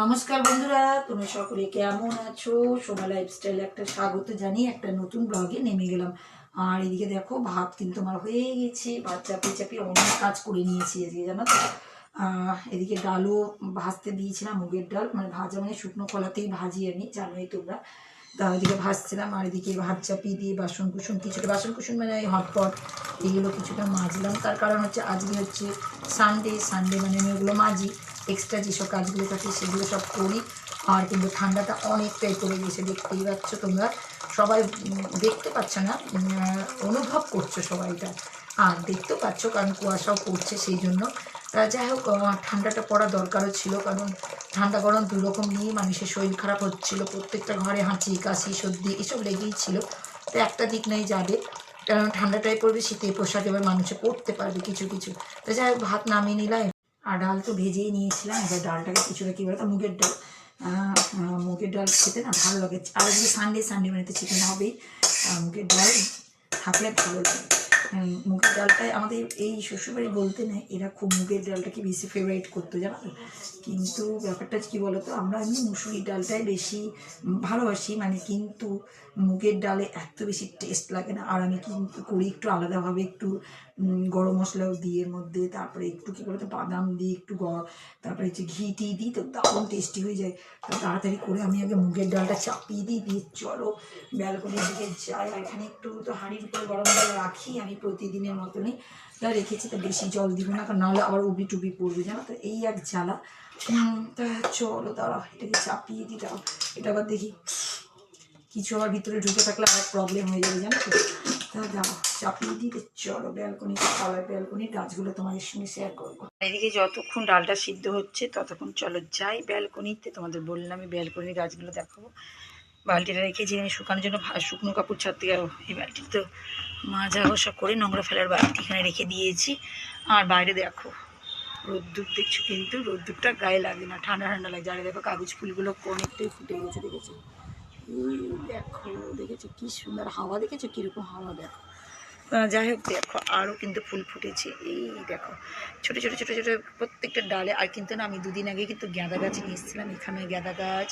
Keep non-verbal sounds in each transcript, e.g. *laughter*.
নমস্কার বন্ধুরা তুমি সকলে কেমন আছো? সোমা লাইফস্টাইল একটা স্বাগত জানিয়ে একটা নতুন ব্লগে নেমে গেলাম। আর এদিকে দেখো, ভাত কিন্তু আমার হয়ে গেছে। ভাত চাপিয়ে চাপিয়ে অনেক কাজ করে নিয়েছি আজকে জানো তো? এদিকে ডালও ভাজতে দিয়েছিলাম, মুগের ডাল। মানে ভাজা মানে শুকনো কলাতেই ভাজি আমি, জানোই তোমরা। তা ওইদিকে ভাজছিলাম, আর এদিকে ভাত চাপিয়ে দিয়ে বাসন কুসন, কিছুটা বাসন কুসন মানে ওই হটপট এইগুলো কিছুটা মাজলাম। তার কারণ হচ্ছে আজকে হচ্ছে সানডে সানডে মানে আমি ওগুলো মাজি। এক্সট্রা যেসব কাজগুলো থাকে সেগুলো সব করি। আর কিন্তু ঠান্ডাটা অনেকটাই পড়ে গেছে দেখতেই পাচ্ছ তোমরা। সবাই দেখতে পাচ্ছ না অনুভব করছ সবাইটা। আর দেখতেও পাচ্ছ কারণ কুয়াশাও পড়ছে সেই জন্য যাই হোক ঠান্ডাটা পড়া দরকারও ছিল কারণ ঠান্ডা গরম দু রকম নিয়ে মানুষের শরীর খারাপ হচ্ছিল, প্রত্যেকটা ঘরে হাঁচি, কাশি, সর্দি এসব লেগেই ছিল। তো একটা দিক নেই যাবে। কারণ ঠান্ডাটাই পড়বে শীতে পোশাক এবার মানুষে পরতে পারবে কিছু কিছু। তো যাই হোক, ভাত নামিয়ে নিলাম আর ডাল তো ভেজেই নিয়েছিলাম, এবার ডালটাকে কিছুটা কী বলতো, মুগের ডাল। মুগের ডাল খেতে না ভালো লাগে। আর আজকে সানডে সানডে মানে তো চিকেন হবেই মুগের ডাল থাকলে ভালো লাগে। মুগের ডালটাই আমাদের এই শ্বশুরবাড়ি বলতে নেই, এরা খুব মুগের ডালটাকে বেশি ফেভারিট করতো, জানো? কিন্তু ব্যাপারটা কী বলতো, আমরা এমনি মুসুরির ডালটাই বেশি ভালোবাসি মানে কিন্তু মুগের ডালে এত বেশি টেস্ট লাগে না। আর আমি কিন্তু করি একটু আলাদাভাবে, একটু গরম মশলাও দিই এর মধ্যে, তারপরে একটু কী বলতো, বাদাম দিই একটু গ, তারপরে হচ্ছে ঘি টি দিই, তো দারুণ টেস্টি হয়ে যায়। তো তাড়াতাড়ি করে আমি আগে মুগের ডালটা চাপিয়ে দিই, দিয়ে চলো ব্যালকনির দিকে যাই। আর এখানে একটু তো হাঁড়ির উপরে গরম জল রাখি, আমি প্রতিদিনের মতনই। তা রেখেছি, তো বেশি জল দিব না, কারণ নাহলে আবার উবি টুবি পড়বে, জানো তো? এই এক জ্বালা। তা চলো দাঁড়া এটাকে চাপিয়ে দিই, দাঁড়াও। এটা আবার দেখি, কিছু আবার ভিতরে ঢুকে থাকলে আবার প্রবলেম হয়ে যাবে, জানো তো? তা দাঁড়াও। চাপিয়ে দিতে চলো ব্যালকনি পাড়ার ব্যালকনির গাছগুলো তোমাদের সঙ্গে শেয়ার করব। এদিকে যতক্ষণ ডালটা সিদ্ধ হচ্ছে, ততক্ষণ চলো যাই ব্যালকনিতে তোমাদের বললাম আমি ব্যালকনির গাছগুলো দেখাবো। বালতিটা রেখেছি আমি শুকানোর জন্য শুকনো কাপড় ছাড়তে গেল এই বালতি তো মাজা ঘষা করে নোংরা ফেলার বালতি এখানে রেখে দিয়েছি। আর বাইরে দেখো রোদ্দুর দেখছ কিন্তু, রোদ্দুরটা গায়ে লাগে না, ঠান্ডা ঠান্ডা লাগছে আর দেখো কাগজ ফুলগুলো অনেকটাই ফুটে গেছে, দেখেছ? এই দেখো, দেখেছ কি সুন্দর হাওয়া, দেখেছ কীরকম হাওয়া? দেখো। যাই হোক, দেখো আরও কিন্তু ফুল ফুটেছে। এই দেখো, ছোট ছোট ছোট ছোট প্রত্যেকটা ডালে, আর কিন্তু না, আমি দুদিন আগে কিন্তু গাঁদা গাছ নিয়ে এসেছিলাম, এখানে গাঁদা গাছ।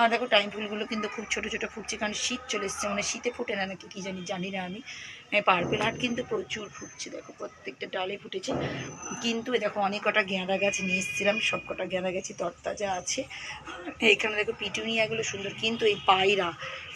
আর দেখো, টাইম ফুলগুলো কিন্তু খুব ছোট ছোট ফুটছে, কারণ শীত চলে এসছে মানে শীতে ফুটে না, নাকি কী জানি জানি না আমি। পার্পেল হাট কিন্তু প্রচুর ফুটছে, দেখো প্রত্যেকটা ডালে ফুটেছে। কিন্তু দেখো অনেক কটা গেঁদা গাছ নিয়ে এসেছিলাম, সব কটা গেঁদা গাছই তরতাজা আছে। এখানে দেখো পিটুনিয়াগুলো সুন্দর, কিন্তু এই পায়রা,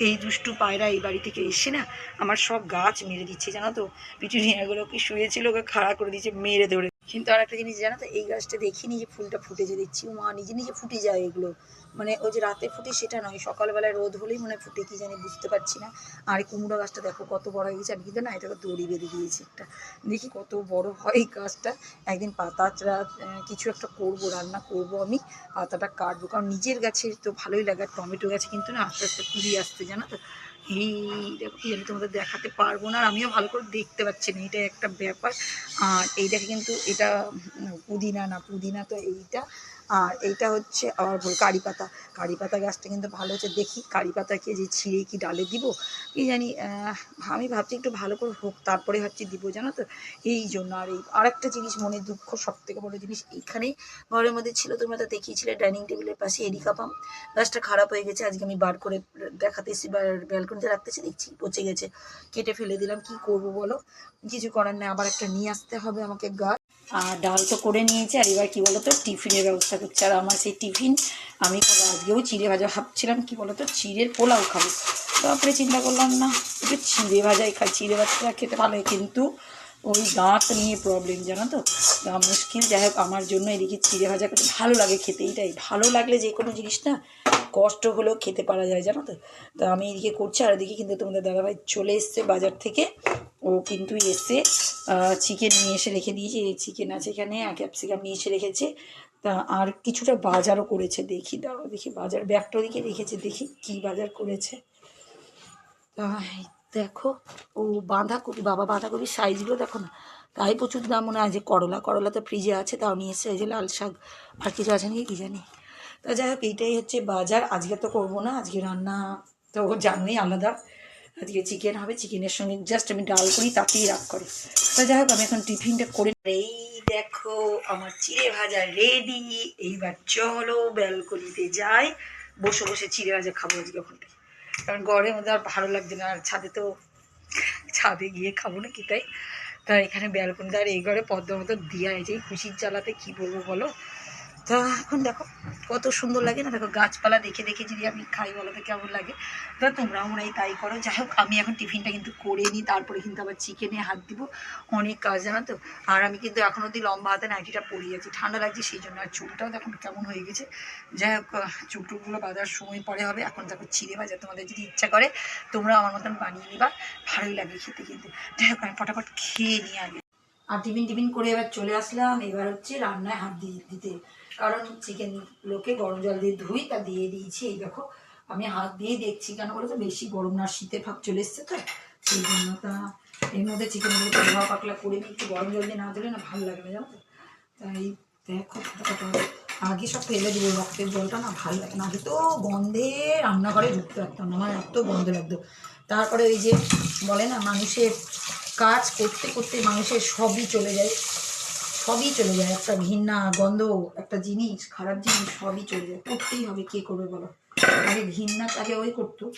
এই দুষ্টু পায়রা এই বাড়ি থেকে এসে না আমার সব গাছ মেরে দিচ্ছে, জানো তো? পিটুনিয়াগুলো কি শুয়েছিল, ওকে খাড়া করে দিচ্ছে মেরে ধরে কিন্তু আর একটা জিনিস জানো তো, এই গাছটা দেখিনি যে ফুলটা ফুটেছে দেখছি ও মা নিজে নিজে ফুটে যায় এগুলো। মানে ওই যে রাতে ফুটে সেটা নয়, সকালবেলায় রোদ হলেই মনে ফুটে, কি জানি বুঝতে পারছি না। আর কুমড়ো গাছটা দেখো কত বড় হয়ে গেছে আমি কিন্তু না এটাকে দড়ি বেঁধে দিয়েছি একটা। দেখি কত বড় হয় এই গাছটা। একদিন পাতা চা- কিছু একটা করব, রান্না করব আমি, পাতাটা কাটবো। কারণ নিজের গাছের তো ভালোই লাগে, আর টমেটো গাছে কিন্তু না আস্তে আস্তে কুড়ি আসতে জানো তো। এই দেখো কি জানি তোমাদের দেখাতে পারব না, আর আমিও ভালো করে দেখতে পাচ্ছি না, এটা একটা ব্যাপার। আর এইটাকে কিন্তু এটা, পুদিনা না, পুদিনা তো এইটা। আর এইটা হচ্ছে আবার বল কারি পাতা কারি পাতা গাছটা কিন্তু ভালো হচ্ছে, দেখি কারি পাতাকে যে ছিঁড়ে কি ডালে দিব? কি জানি আমি ভাবছি একটু ভালো করে হোক, তারপরে ভাবছি দিব, জানো তো? এই জন্য আর এই, আরেকটা জিনিস মনে দুঃখ সব থেকে বড় জিনিস, এইখানেই ঘরের মধ্যে ছিল, তোমরা তো দেখিয়েছিলে ডাইনিং টেবিলের পাশে এরিকা পাম গাছটা খারাপ হয়ে গেছে, আজকে আমি বার করে দেখাতে এসেছি ব্যালকনিতে রাখতেছি দেখছি পচে গেছে। কেটে ফেলে দিলাম, কি করব বলো? কিছু করার নেই, আবার একটা নিয়ে আসতে হবে আমাকে গাছ আর ডাল তো করে নিয়েছি, আর এবার কী বলতো, টিফিনের ব্যবস্থা করছে। আর আমার সেই টিফিন, আমি খাব, আজকেও চিড়ে ভাজা ভাবছিলাম, কী বলতো, চিড়ের পোলাও খাব। তারপরে চিন্তা করলাম না, একটু চিড়ে ভাজাই খাই, চিড়ে ভাজাটা খেতে ভালো কিন্তু ওই দাঁত নিয়ে প্রবলেম জানো তো? মুশকিল, যাই হোক, আমার জন্য এদিকে চিড়ে ভাজা করতে ভালো লাগে খেতে এইটাই ভালো লাগলে যে কোনো জিনিস না কষ্ট হলেও খেতে পারা যায়, জানো তো? তো আমি এদিকে করছি, আর এদিকে কিন্তু তোমাদের দাদাভাই চলে এসছে বাজার থেকে। ও কিন্তু এসে চিকেন নিয়ে এসে রেখে দিয়েছে চিকেন আছে এখানে ক্যাপসিকাম নিয়ে এসে রেখেছে। তা আর কিছুটা বাজারও করেছে, দেখি, দাঁড়াও, দেখি, বাজার ব্যাগটা দিকে রেখেছে, দেখি কি বাজার করেছে। তা দেখো, ও বাঁধাকপি, বাবা বাঁধাকপির সাইজগুলো দেখো না তাই প্রচুর দাম মনে হয় যে করলা করলা তো ফ্রিজে আছে, তাও নিয়ে এই যে লাল শাক, আর কিছু আছে নাকি কি জানি। তা যাই হোক, এইটাই হচ্ছে বাজার, আজকে তো করব না, আজকে রান্না, তো জানোই আলাদা, আজকে চিকেন হবে চিকেনের সঙ্গে জাস্ট আমি ডাল করি, তাতেই রাগ করে। তা যাই হোক, আমি এখন টিফিনটা করে এই দেখো, আমার চিড়ে ভাজা রেডি এইবার চলো ব্যালকনিতে যাই, বসে বসে চিড়ে ভাজা খাব আজকে ওখানটায় কারণ গরমের মধ্যে আর ভালো লাগছে না, আর ছাদে তো ছাদে গিয়ে খাব না কি তাই? তা এখানে ব্যালকনিতে আর এই ঘরে পদ্মার মতো দিয়া যে খুশির জ্বালাতে কী বলব বলো? তা এখন দেখো কত সুন্দর লাগে না? দেখো গাছপালা দেখে দেখে যদি আমি খাই বলো তো কেমন লাগে? তা তোমরাও মনে তাই করো। যাই হোক আমি এখন টিফিনটা কিন্তু করে নিই তারপরে কিন্তু আবার চিকেনে হাত দিব। অনেক কাজ জানো তো? আর আমি কিন্তু এখন অব্দি লম্বা হাতে নাইটিটা পরে যাচ্ছি ঠান্ডা লাগছে সেই জন্য আর চুলটাও দেখুন কেমন হয়ে গেছে। যাই হোক আহ, চুল টুলগুলো বাঁধার সময় পরে হবে। এখন দেখো চিড়ে ভাজা তোমাদের যদি ইচ্ছা করে তোমরা আমার মতন বানিয়ে নিবা। ভালোই লাগে খেতে কিন্তু। যাই হোক আমি ফটাফট খেয়ে নিই আগে। আর টিফিন টিফিন করে এবার চলে আসলাম। এবার হচ্ছে রান্নায় হাত দিয়ে দিতে। কারণ চিকেনগুলোকে গরম জল দিয়ে ধুই, তা দিয়ে দিয়েছি। এই দেখো, আমি হাত দিয়ে দেখছি কেন বলো তো? বেশি গরম না, শীতে ভাব চলে এসছে তো। সেই জন্য তা এর মধ্যে চিকেনগুলো ধোয়া পাকলা করে নিই। একটু গরম জল দিয়ে না দিলে না ভালো লাগে না, জানো তাই দেখো আগে সব ফেলে দিব রক্তের জলটা, না ভালো লাগে না। আগে তো গন্ধে রান্নাঘরে ঢুকতে পারতাম না আমার এত গন্ধ লাগতো। তারপরে ওই যে বলে না, মানুষের কাজ করতে করতে মানুষের সবই চলে যায়। সবই চলে যায়, একটা ঘৃণা, গন্ধ, একটা জিনিস, খারাপ জিনিস, সবই চলে যায়। করতেই হবে, কে করবে বলো? আগে ঘৃণাতে আগে ওই করতো।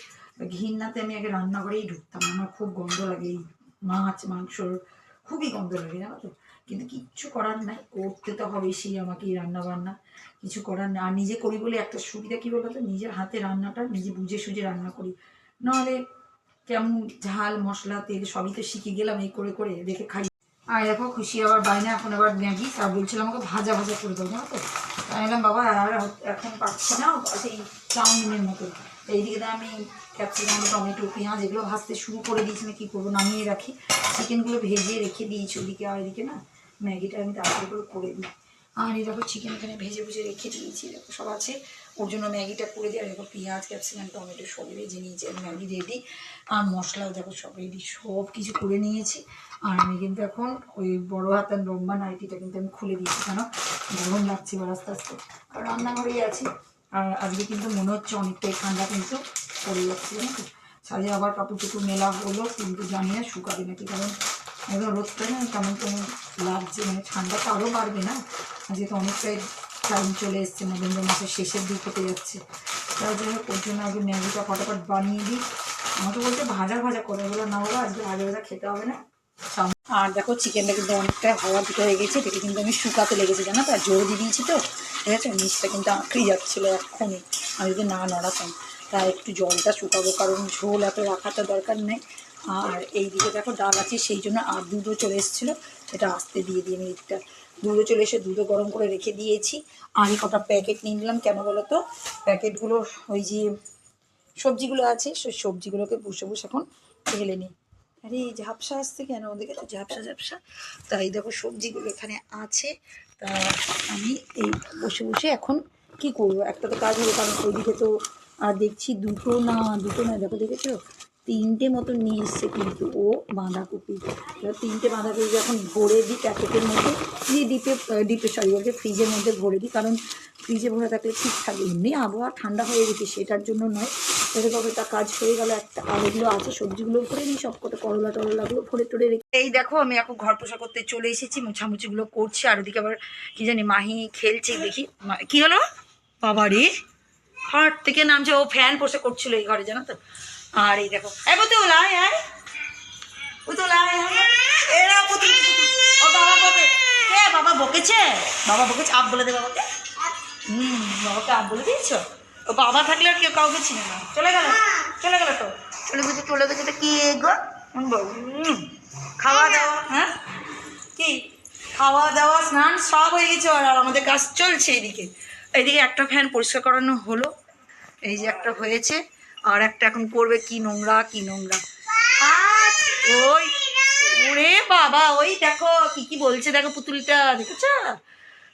ঘৃণাতে আমি আগে রান্নাঘরেই ঢুকতাম। আমার খুব গন্ধ লাগে, এই মাছ মাংসর খুবই গন্ধ লাগে, জানো তো? কিন্তু কিচ্ছু করার নাই। করতে তো হবে সেই আমাকেই রান্না বান্না। কিছু করার নেই। আর নিজে করি বলে একটা সুবিধা কী বলতো? নিজের হাতে রান্নাটা নিজে বুঝে সুঝে রান্না করি। নাহলে কেমন ঝাল, মশলা, তেল সবই তো শিখে গেলাম এই করে করে দেখে খাই। আর দেখো, খুশি আবার বাইনা এখন আবার ম্যাগি। তা বলছিল আমাকে ভাজা ভাজা করে দেবো জানো তো? তাই বললাম, বাবা আর এখন পাচ্ছি না সেই চাউমিনের মতো। এইদিকে তো আমি ক্যাপসিকাম, টমেটো, পেঁয়াজ এগুলো ভাজতে শুরু করে দিয়েছি না কী করব, নামিয়ে রাখি। চিকেনগুলো ভেজে রেখে দিয়েছি ওদিকে, আর এদিকে না ম্যাগিটা আমি তাড়াতাড়ি করে করে দিই। আর এই দেখো চিকেন এখানে ভেজে ভুজে রেখে দিয়েছি দেখো সব আছে। ওর জন্য ম্যাগিটা করে দিয়ে আর দেখো পেঁয়াজ, ক্যাপসিকাম, টমেটো সব ভেজে নিয়েছি, আর ম্যাগি রেডি আর মশলাও দেখো সব রেডি সব কিছু করে নিয়েছি। আর আমি কিন্তু এখন ওই বড় হাতার লম্বা নাইটিটা কিন্তু আমি খুলে দিয়েছি, কেন? গরম লাগছে এবার আস্তে আস্তে। আর রান্নাঘরেই আছি। আর আজকে কিন্তু মনে হচ্ছে অনেকটাই ঠান্ডা, কিন্তু পড়ে যাচ্ছে, জানো তো? আবার কাপড় টুকুর মেলা হলো, কিন্তু জানি না শুকাবে নাকি, কারণ একদম রোদটা না কেমন কেমন লাগছে মানে ঠান্ডাটা আরও বাড়বে না? আজকে তো অনেকটাই টাইম চলে এসছে, নভেম্বর মাসের শেষের দিক হতে যাচ্ছে। তাই জন্য ওর জন্য আগে ম্যাগিটা ফটাফট বানিয়ে দিই। আমাকে বলতে ভাজা ভাজা করে। বলো না বাবা, আজকে ভাজা ভাজা খেতে হবে না। আর দেখো চিকেনটা কিন্তু অনেকটা হাওয়া দিতে হয়ে গেছে। এটাকে কিন্তু আমি শুকাতে লেগেছে, জানো? তো আর জোর দিয়ে দিয়েছি তো। ঠিক আছে? নিচটা কিন্তু আঁকড়ে যাচ্ছিল এক্ষুনি। আমি যদি না নড়াতাম, তাই একটু জলটা শুকাবো। কারণ ঝোল এত রাখাটা দরকার নেই। আর এই দিকে দেখো, ডাল আছে, সেই জন্য আর দুধও চলে এসেছিল। এটা আস্তে দিয়ে দিয়ে আমি দুধও চলে এসে দুধও গরম করে রেখে দিয়েছি। এই কটা প্যাকেট নিয়ে নিলাম। কেন বলো তো প্যাকেটগুলো ওই যে সবজিগুলো আছে, সেই সবজিগুলোকে বসে বসে এখন ঢেলে নিই। আরে, ঝাপসা আসছে কেন? ওদিকে তো ঝাপসা ঝাপসা। তাই দেখো সবজিগুলো এখানে আছে। তা আমি এই বসে বসে এখন কি করব? একটা তো কাজ হলো, কারণ ওইদিকে তো আর দেখছি দুটো না দুটো না, দেখো দেখেছ? তিনটে মতো নিয়ে এসছে কিন্তু ও বাঁধাকপি। এবার তিনটে বাঁধাকপি যখন ভরে দিই প্যাকেটের মধ্যে দিয়ে ডিপে ডিপে সরি বলছে ফ্রিজের মধ্যে ভরে দিই, কারণ ফ্রিজে ভরে থাকলে ঠিক থাকে। এমনি আবহাওয়া ঠান্ডা হয়ে গেছে, সেটার জন্য নয়। এরকম একটা কাজ হয়ে গেল, একটা আর এগুলো আছে, সবজিগুলো ভরে নিই সব কটা করলা টরলাগুলো ভরে টরে রেখে এই দেখো, আমি এখন ঘর পোষা করতে চলে এসেছি, মোছামুছিগুলো করছি, আর ওদিকে আবার কি জানি মাহি খেলছে, দেখি। কি হলো? বাবা রে হাট থেকে নামছে, ও ফ্যান পোষা করছিল এই ঘরে, জানো তো? আর এই দেখো। এই পুতুল আয় আয়। পুতুল আয় আয়। এরা পুতুল। ও বাবা বকে কে বাবা বকেছে? বাবা বকেছে আপ বলে দে বাবাকে। হুম বাবাকে আপ বলে দিয়েছ? ও বাবা থাকলে আর কেউ কাউকে চিনে না। চলে গেল চলে গেল তো। চলে গেছে চলে গেছে তো কি গো? খাওয়া দাওয়া হ্যাঁ? কি? খাওয়া দাওয়া স্নান সব হয়ে গেছে আর আর আমাদের কাজ চলছে এইদিকে এইদিকে একটা ফ্যান পরিষ্কার করানো হলো। এই যে একটা হয়েছে। আর একটা এখন করবে কি নোংরা কি নোংরা। আর ওই ওরে বাবা ওই দেখো কি কি বলছে দেখো পুতুলটা দেখেছ?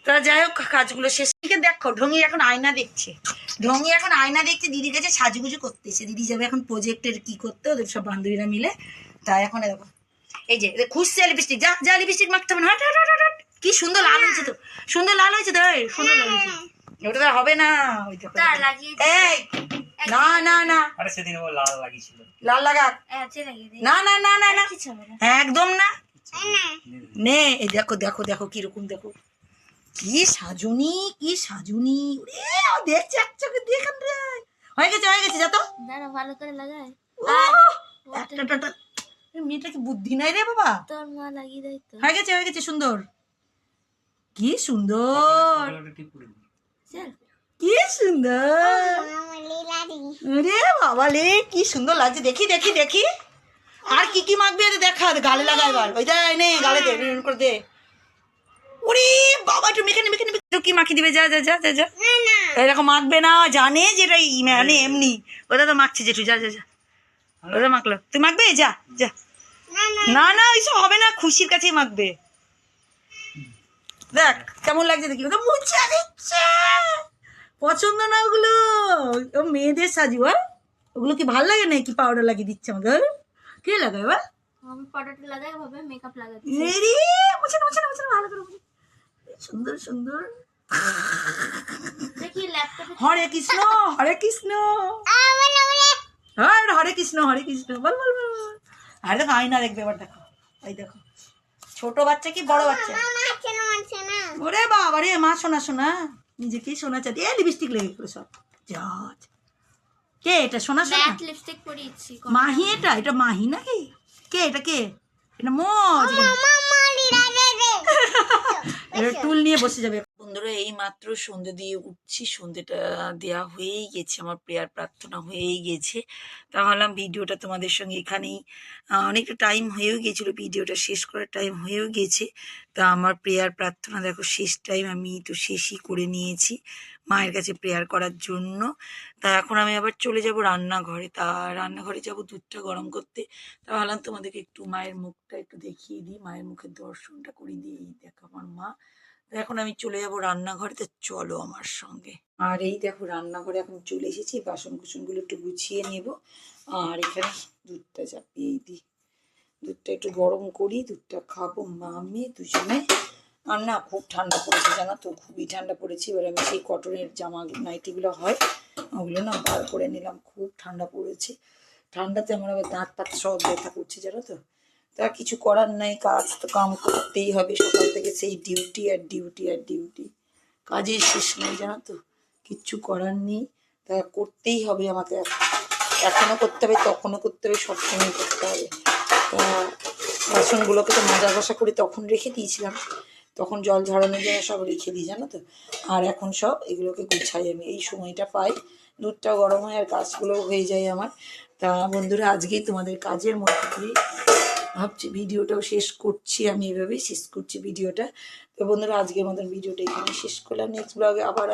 তা যাই হোক কাজগুলো শেষ। দিকে দেখো ঢঙ্গি এখন আয়না দেখছে। ঢঙ্গি এখন আয়না দেখছে দিদির কাছে সাজুগুজু করতেছে দিদি যাবে এখন প্রজেক্টের কি করতে ওদের সব বান্ধবীরা মিলে। তাই এখন দেখো এই যে খুঁজছে লিপস্টিক যা যা লিপস্টিক মাখতে হবে হাট, হাট, হাট। কি সুন্দর লাল হয়েছে তো। সুন্দর লাল হয়েছে তো সুন্দর লাল হয়েছে। ওটা তো হবে না। ওই দেখো লাগিয়ে এই না না না। আরে সেদিন ও লাল লাগিয়েছিল লাল লাগা দিই না না না না না। একদম না। নে। এই দেখো দেখো দেখো কীরকম দেখো। কি সাজুনি কি সাজুনি। ওরে ও দেখছে এক চোখে দেখান রে হয়ে গেছে হয়ে গেছে যা তো। দাঁড়া ভালো করে লাগাই। একটা টাটা মেয়েটা কি বুদ্ধি নাই রে বাবা? তোর মা লাগিয়ে দেয় তো। হয়ে গেছে হয়ে গেছে সুন্দর। কি সুন্দর। চল কি সুন্দর? রে বাবা লে কি সুন্দর লাগছে। দেখি দেখি দেখি। আর কি কি মাখবি এটা দেখা? গালে লাগা এবার। ওই দেয় নে গালে দে করে দে। ওরে বাবা একটু মেখে মেখে নে কি মাখি দিবে? যা যা যা যা যা। এরকম মাখবে না জানে যেটা ই- মানে এমনি। ওটা তো মাখছে জেঠু যা যা যা। ওটা মাখলো। তুই মাখবে? যা যা। না না ওইসব হবে না খুশির কাছেই মাখবে। দেখ কেমন লাগছে দেখি। ওটা মুছে দিচ্ছে। পছন্দ না ওগুলো? ও মেয়েদের সাজু হ্যাঁ ওগুলো কি ভালো লাগে না কি পাউডার লাগিয়ে দিচ্ছে আমাকে হ্যাঁ? কে লাগায় বা? আমি পটাটা লাগাই ভাবে মেকআপ লাগাতে রেডি মুছে মুছে মুছে ভালো করে সুন্দর সুন্দর। দেখি ল্যাপটপে হরে কৃষ্ণ হরে কৃষ্ণ। হরে হরে কৃষ্ণ হরে কৃষ্ণ। বল বল বল বল। আরে দেখো আয়না দেখবে এবার দেখো। এই দেখো। ছোট বাচ্চা কি বড় বাচ্চা? ওরে বাবা রে মা শোনা শোনা। নিজেকেই সোনা চাঁদি এ লিপস্টিক লেগে গেলো সব। যা কে এটা? সোনা সোনা? ম্যাট লিপস্টিক পরিয়েছি মাহি এটা? এটা মাহি নাকি? কে এটা কে? এটা মজ। *laughs* এটা টুল নিয়ে বসে যাবে। বন্ধুরা এই মাত্র সন্ধে দিয়ে উঠছি। সন্ধেটা দেওয়া হয়েই গেছে, আমার প্রেয়ার প্রার্থনা হয়েই গেছে। তা ভাবলাম ভিডিওটা তোমাদের সঙ্গে এখানেই অনেকটা টাইম হয়েও গেছিল, ভিডিওটা শেষ করার টাইম হয়েও গেছে। তা আমার প্রেয়ার প্রার্থনা, দেখো, শেষ টাইম আমি তো শেষই করে নিয়েছি মায়ের কাছে প্রেয়ার করার জন্য। তা এখন আমি আবার চলে যাব রান্নাঘরে। তা রান্নাঘরে যাব দুধটা গরম করতে। তা ভাবলাম তোমাদেরকে একটু মায়ের মুখটা একটু দেখিয়ে দিই, মায়ের মুখের দর্শনটা করে দিই। দেখো আমার মা। এখন আমি চলে যাব রান্নাঘরে, তো চলো আমার সঙ্গে। আর এই দেখো রান্নাঘরে এখন চলে এসেছি বাসন কুসনগুলো একটু গুছিয়ে নেব। আর এখানে দুধটা চাপিয়ে দিই। দুধটা একটু গরম করি, দুধটা খাব মা আমি দুজনে। আর না, খুব ঠান্ডা পড়েছে জানো তো, খুবই ঠান্ডা পড়েছে। এবার আমি সেই কটনের জামা নাইটিগুলো হয়, ওগুলো না বার করে নিলাম, খুব ঠান্ডা পড়েছে। ঠান্ডাতে আমার আবার দাঁত পাত সব ব্যথা করছে জানো তো। তা কিছু করার নাই, কাজ তো কাম করতেই হবে। সকাল থেকে সেই ডিউটি আর ডিউটি আর ডিউটি কাজের শেষ নেই, জানো তো? কিচ্ছু করার নেই। তা করতেই হবে আমাকে এখনও করতে হবে, তখনও করতে হবে সবসময় করতে হবে। তা বাসনগুলোকে তো মাজা ঘষা করে তখন রেখে দিয়েছিলাম। তখন জল ঝরানোর জন্য সব রেখে দিই, জানো তো? আর এখন সব এগুলোকে গুছাই আমি। এই সময়টা পাই, দুধটা গরম হয় আর কাজগুলো হয়ে যায় আমার। তা বন্ধুরা, আজকেই তোমাদের কাজের মধ্যে ভাবছি ভিডিওটাও শেষ করছি, আমি এভাবেই শেষ করছি ভিডিওটা। তো বন্ধুরা, আজকের মতন ভিডিওটা এখানে শেষ করলাম। নেক্সট ব্লগে আবার